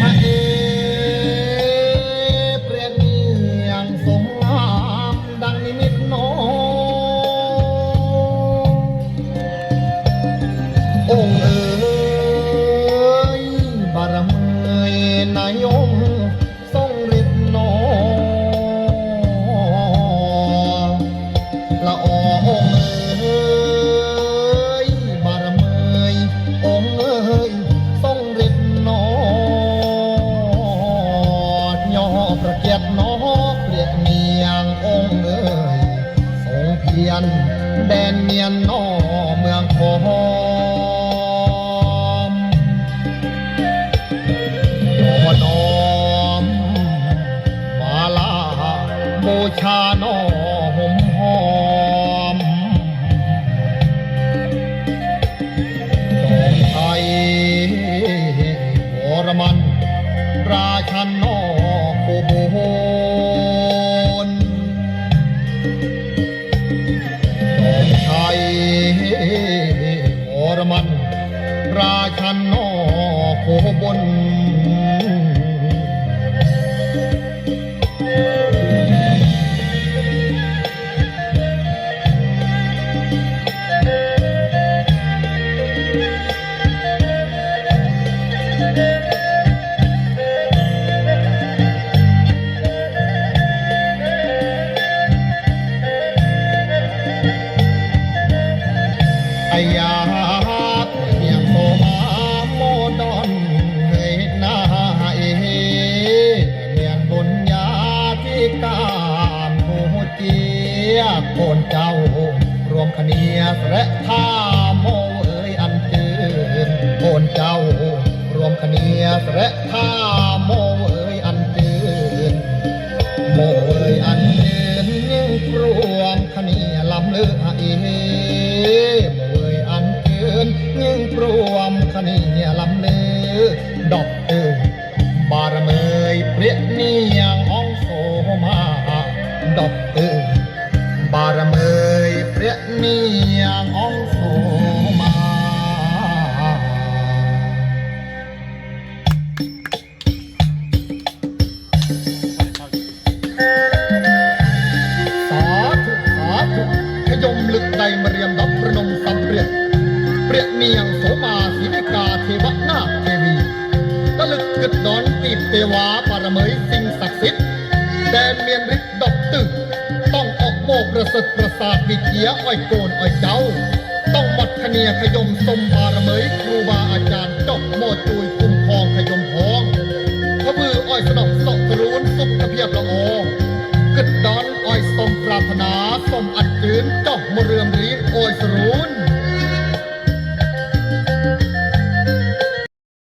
พระเอกเปรียบเนียงสงงามดังนิมิตโนองค์เอ๋ยบารมีนายองค์ทรงฤทธิ์โนละอียน แดนเมียนนอเมืองขอมขอนอมมาลาบูชา นไอ โคนเจ้ารวมคเนียสและท่าโมเอ่ยอันเจินโคนเจ้ารวมคเนียสและท่าโมเอ่ยอันเจินโมเอ่ยอันเดินยิ่งรวมขณียลำเลือเอโมเอ่ยอันเกินยิ่งรวมขณียลำเลือดอก เปรียเนียงองโซมา สาธุสาธุขยมลึกใดมาเรียมดับประนมสัมเปรียเปรียดเมียงโสมาสีนิกาเทวนาคเทวีตะลึกกึดดอนตีบเทวาปารเมยสิ่งศักดิ์สิทธิ์แดนเมียนฤทธิ์ดอกตึก ประเสริฐประสาทมีเกียอ้อยโกนอ้อยเจ้า ต้องวัดคเนียขยมสมบารเมยครูบาอาจารย์จบโมจุยคุ